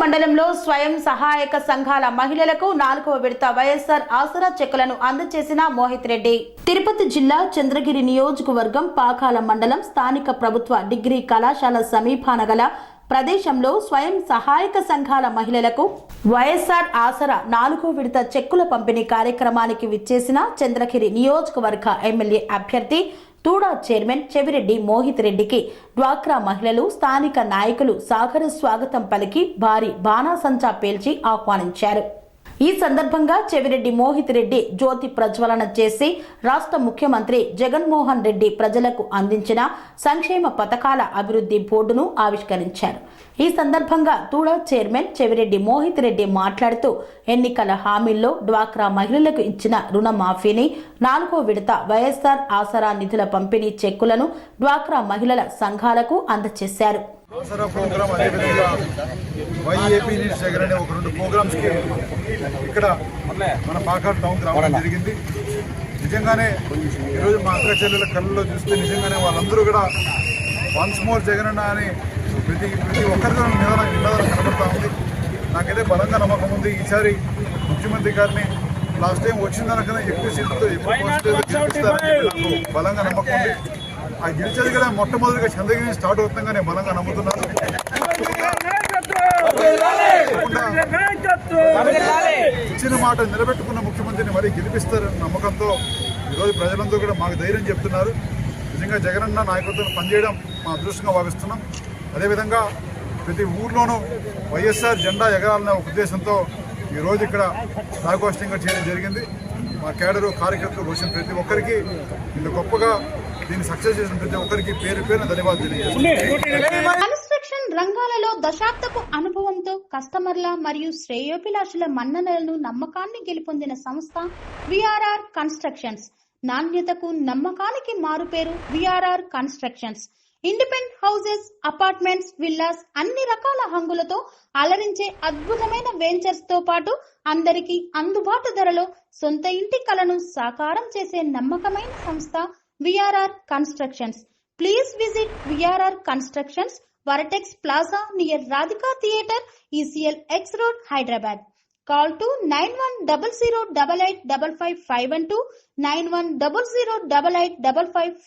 మండలంలో స్వయం సహాయక సంఘాల మహిళలకు నాలుగవ విడత వైఎస్ఆర్ ఆసరా చెక్కులను అందజేసిన మోహిత్ రెడ్డి. తిరుపతి జిల్లా చంద్రగిరి నియోజకవర్గం పాకాల మండలం స్థానిక ప్రభుత్వ డిగ్రీ కళాశాల సమీపాన గల ప్రదేశంలో స్వయం సహాయక సంఘాల మహిళలకు వైఎస్ఆర్ ఆసరా నాలుగో విడత చెక్కుల పంపిణీ కార్యక్రమానికి విచ్చేసిన చంద్రగిరి నియోజకవర్గ ఎమ్మెల్యే అభ్యర్థి తూడా చైర్మన్ చెవిరెడ్డి మోహిత్ రెడ్డికి డ్వాక్రా మహిళలు స్థానిక నాయకులు సాగర స్వాగతం పలికి భారీ బాణాసంచా పేల్చి ఆహ్వానించారు. ఈ సందర్భంగా చెవిరెడ్డి మోహిత్ రెడ్డి జ్యోతి ప్రజ్వలన చేసి రాష్ట్ర ముఖ్యమంత్రి జగన్మోహన్ రెడ్డి ప్రజలకు అందించిన సంక్షేమ పథకాల అభివృద్ధి బోర్డును ఆవిష్కరించారు. ఈ సందర్భంగా తూడా చైర్మన్ చెవిరెడ్డి మోహిత్ రెడ్డి మాట్లాడుతూ ఎన్నికల హామీల్లో డ్వాక్రా మహిళలకు ఇచ్చిన రుణమాఫీని నాలుగో విడత వైఎస్ఆర్ ఆసరా నిధుల పంపిణీ చెక్కులను డ్వాక్రా మహిళల సంఘాలకు అందజేశారు ఆసరా ప్రోగ్రామ్ అదేవిధంగా వైఏపీ నీటి సేకరణ ఒక రెండు ప్రోగ్రామ్స్కి ఇక్కడ మన పాకాడ్ టౌన్ రావడం జరిగింది. నిజంగానే ఈరోజు మా అక్క చెల్లెల కళ్ళలో చూస్తే నిజంగానే వాళ్ళందరూ కూడా వన్స్ మోర్ జగనన్న అని ప్రతి ప్రతి ఒక్కరితో నిదానం నిదానం కనబడతా ఉంది. నాకైతే బలంగా నమ్మకం ఉంది. ఈసారి ముఖ్యమంత్రి గారిని లాస్ట్ టైం వచ్చిన దానికన్నా ఎక్కువ సీట్లతో ఎక్కువ బలంగా నమ్మకం ఉంది. ఆ గెలిచేది కూడా మొట్టమొదటిగా చంద్రగిరి స్టార్ట్ అవుతుందని బలంగా నమ్ముతున్నాను ఇచ్చిన మాట నిలబెట్టుకున్న ముఖ్యమంత్రిని మరీ గెలిపిస్తారన్న నమ్మకంతో ఈరోజు ప్రజలందరూ కూడా మాకు ధైర్యం చెప్తున్నారు. నిజంగా జగనన్న నాయకత్వం పనిచేయడం మా అదృష్టంగా భావిస్తున్నాం. అదేవిధంగా ప్రతి ఊర్లోనూ వైఎస్ఆర్ జెండా ఎగరాలనే ఉద్దేశంతో ఈరోజు ఇక్కడ సాగోష్ఠంగా చేయడం జరిగింది. మా కేడరు కార్యకర్తలు వచ్చిన ప్రతి ఒక్కరికి ఇంత గొప్పగా దీన్ని సక్సెస్ చేసిన ప్రతి ఒక్కరికి పేరు పేరున ధన్యవాదాలు తెలియజేస్తున్నాను. కన్స్ట్రక్షన్ రంగాలలో దశాబ్దపు అనుభవంతో కస్టమర్ల మరియు శ్రేయోభిలాషుల మన్ననలను నమ్మకాన్ని గెలుపొందిన సంస్థ విఆర్ఆర్ కన్స్ట్రక్షన్స్. నాణ్యతకు నమ్మకానికి మారుపేరు VRR constructions. Independent houses apartments villas అన్ని రకాల హంగులతో అలరించే అద్భుతమైన వెంచర్స్తో పాటు అందరికీ అందుబాటు ధరలో సొంత ఇంటి కలను సాకారం చేసే నమ్మకమైన సంస్థ VRR Constructions. Please visit VRR Constructions, Varatex Plaza near Radhika Theatre, ECL X Road, Hyderabad. Call to 9100 8855